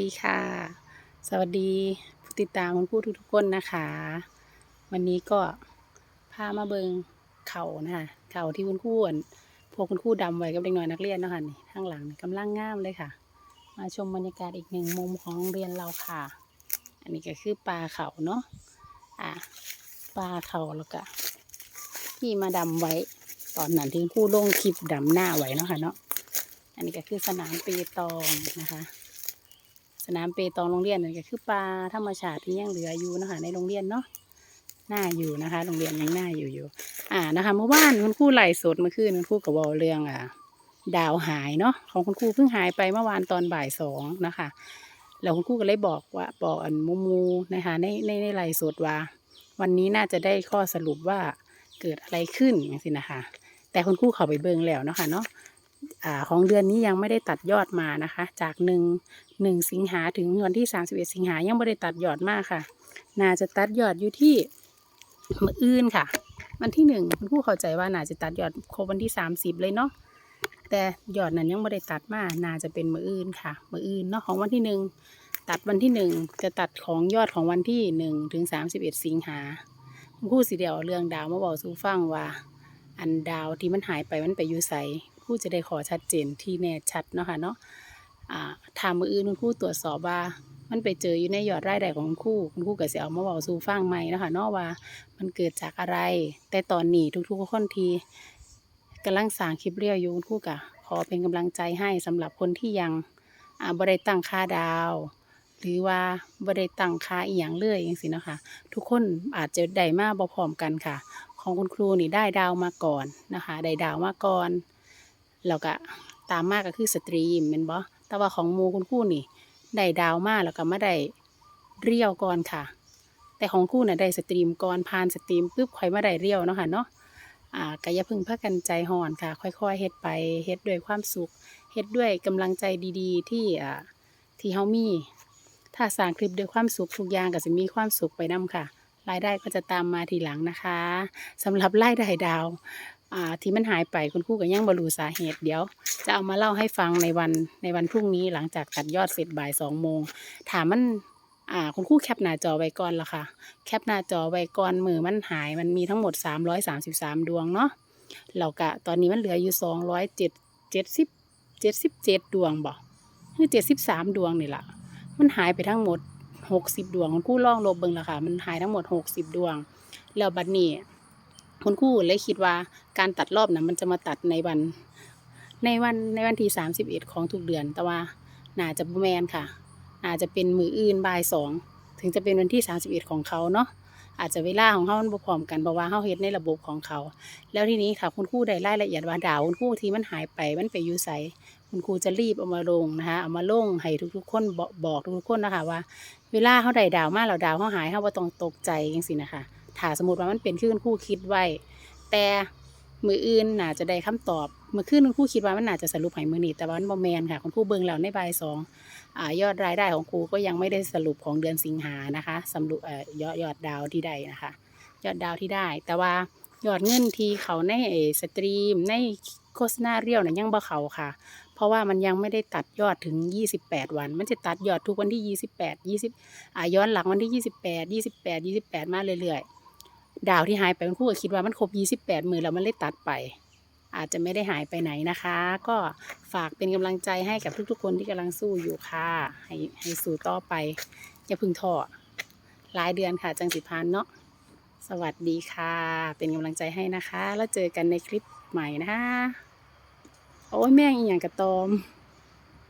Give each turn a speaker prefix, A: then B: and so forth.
A: ดีค่ะ สวัสดีผู้ติดตามคุณผู้ทุกๆคนนะคะ วันนี้ก็พามาเบิงเข่านะคะเข่าที่คุณครูอั่นพวกคุณครูดำไว้กับเด็กน้อยนักเรียนเนาะค่ะนี่ข้างหลังนี่กำลังงามเลยค่ะ มาชมบรรยากาศอีกหนึ่งมุมของเรียนเราค่ะ อันนี้ก็คือปลาเข่าเนาะอะปลาเขาแล้วก็ที่มาดำไว้ตอนนั้นที่คุณครูลงคลิปดำหน้าไว้เนาะค่ะเนาะอันนี้ก็คือสนามปีตองนะคะ สนามเปตองโรงเรียนนั่นก็คือปลาธรรมชาติที่ยังเหลืออยู่นะคะในโรงเรียนเนาะน่าอยู่นะคะ โรงเรียนยังน่าอยู่อยู่ อ่านะคะ เมื่อวานคุณครูไล่สดเมื่อคืนคุณครูกับวอลเรื่องอ่าดาวหายเนาะของคุณครูเพิ่งหายไปเมื่อวานตอนบ่ายสองนะคะแล้วคุณครูก็เลยบอกว่าบอกอันมูมูนะคะในในในไล่สดว่า วันนี้น่าจะได้ข้อสรุปว่าเกิดอะไรขึ้นอย่างสินะคะ แต่คุณครูเขาไปเบิ่งแล้วนะคะเนาะ อของเดือนนี้ยังไม่ได้ตัดยอดมานะคะ จากหนึ่งหนึ่งสิงหาถึงวันที่สามสิบเอ็ดสิงหายังไม่ได้ตัดยอดมากค่ะ น่าจะตัดยอดอยู่ที่มืออื่นค่ะ วันที่หนึ่งคุณครูเข้าใจว่าน่าจะตัดยอดครบวันที่สามสิบเลยเนาะแต่ยอดนั้นยังไม่ได้ตัดมาน่าจะเป็นมืออื่นค่ะ มืออื่นเนาะของวันที่หนึ่งตัดวันที่หนึ่งจะตัดของยอดของวันที่หนึ่งถึงสามสิบเอ็ดสิงหาคุณครูสิเดียวเรื่องดาวมาบอกสู่ฟังว่า อันดาวที่มันหายไปมันไปอยู่ไส ครูจะได้ขอชัดเจนที่แน่ชัดเนาะค่ะเนาะถามมืออื่นคุณครูตรวจสอบว่ามันไปเจออยู่ในยอดไรายได้ของคุณครูคุณครูก็สิเอามาเว้าสู่ฟังใหม่นะคะเนาะว่ามันเกิดจากอะไร แต่ตอนนี้ทุกๆคนที่กำลังสร้างคลิปเรียวอยู่คุณครูก็ขอเป็นกำลังใจให้สำหรับคนที่ยังบ่ได้ตั้งค่าดาว หรือว่าบ่ได้ตั้งค่าอีหยังเลื่อยจังซี่เนะคะทุกคนอาจจะได้มาบ่พร้อมกันค่ะ ของคุณครูนี่ได้ดาวมาก่อนนะคะได้ดาวมาก่อน แล้วก็ตามมาก็คือสตรีมแม่นบ่แต่ว่าของมูคุณครูนี่ได้ดาวมาแล้วก็มาได้เรียวก่อนค่ะ แต่ของครูน่ะได้สตรีมก่อนผ่านสตรีมปุ๊บค่อยมาได้เรียวเนาะค่ะเนาะอ่าก็อย่าเพึ่งพากันใจห่อนค่ะ ค่อยๆเฮ็ดไปเฮ็ดด้วยความสุขเฮ็ดด้วยกำลังใจดีๆ ที่อ่าที่เฮามี ถ้าสร้างคลิปด้วยความสุขทุกอย่างก็จะมีความสุขไปนํค่ะ รายได้ก็จะตามมาทีหลังนะคะสำหรับรายได้ดาว อ่าที่มันหายไปคุณครูก็ยังบรูสาเหตุเดี๋ยว จะเอามาเล่าให้ฟังในวันในวันพรุ่งนี้หลังจากตัดยอดเสร็จบ่ายสองโมงถามมันอ่าคุณครูแคปหน้าจอไว้ก่อนละค่ะ แคปหน้าจอไว้ก่อนมือมันหายมันมีทั้งหมด 333 ดวงเนาะแล้วก็ตอนนี้มันเหลืออยู่207 70 77 ดวงบ่คือ73 ดวงนี่ละมันหายไปทั้งหมด 60 ดวงคุณครูลองลบเบิ่งละค่ะ มันหายทั้งหมด 60 ดวง แล้วบัดนี้ คุณครูเลยคิดว่าการตัดรอบนั้นมันจะมาตัดในวันในวันในวันที่สามสิบเอ็ดของทุกเดือน แต่ว่าน่าจะบ่แมนค่ะน่าจจะเป็นมืออื่นบ่ายสองถึงจะเป็นวันที่สามสิบเอ็ดของเขาเนาะอาจจะเวลาของเขามันบ่พร้อมกันเพราะว่าเขาเฮ็ดในระบบของเขา แล้วทีนี้ค่ะคุณครูได้รายละเอียดว่าดาวคุณครูที่มันหายไปมันไปอยู่ไสคุณครูจะรีบเอามาลงนะคะเอามาลงให้ทุกๆคนบอกบอกทุกๆคนนะคะว่า เวลาเขาได้ดาวมาแล้วดาวเขาหายเขาบ่ต้องตกใจจังซี่นะคะ ถ้าสมมติว่ามันเป็นคือคุณครูคิดไว้ แต่มืออื่นน่าจะได้คำตอบเมื่อคืนคุณครูคิดว่ามันน่าจะสรุปให้มือนี้แต่ว่ามันบ่แมนค่ะคุณครูเบิ่งแล้วในบ่ายสองอยอดรายได้ของครูก็ยังไม่ได้สรุปของเดือนสิงหานะคะสรุปยอดยอดดาวที่ได้นะคะ ยอดดาวที่ได้ แต่ว่ายอดเงินที่เขาในไอสตรีมในโฆษณาเรียวน่ะยังบ่เขาค่ะ เพราะว่ามันยังไม่ได้ตัดยอดถึง 28 วัน มันจะตัดยอดทุกวันที่ 28 20อ่าย้อนหลังวันที่ 28 28 28 มาเรื่อยๆ ดาวที่หายไปคุณครูก็คิดว่ามันครบ28 มือแล้วมันเลยตัดไป อาจจะไม่ได้หายไปไหนนะคะ ก็ฝากเป็นกำลังใจให้กับทุกๆ คนที่กำลังสู้อยู่ค่ะให้ให้สู้ต่อไป อย่าพึ่งท้อหลายเดือนค่ะ จังสิพานเนาะสวัสดีค่ะ เป็นกำลังใจให้นะคะ แล้วเจอกันในคลิปใหม่นะคะโอ้ยแม่งอีหยังกระตอม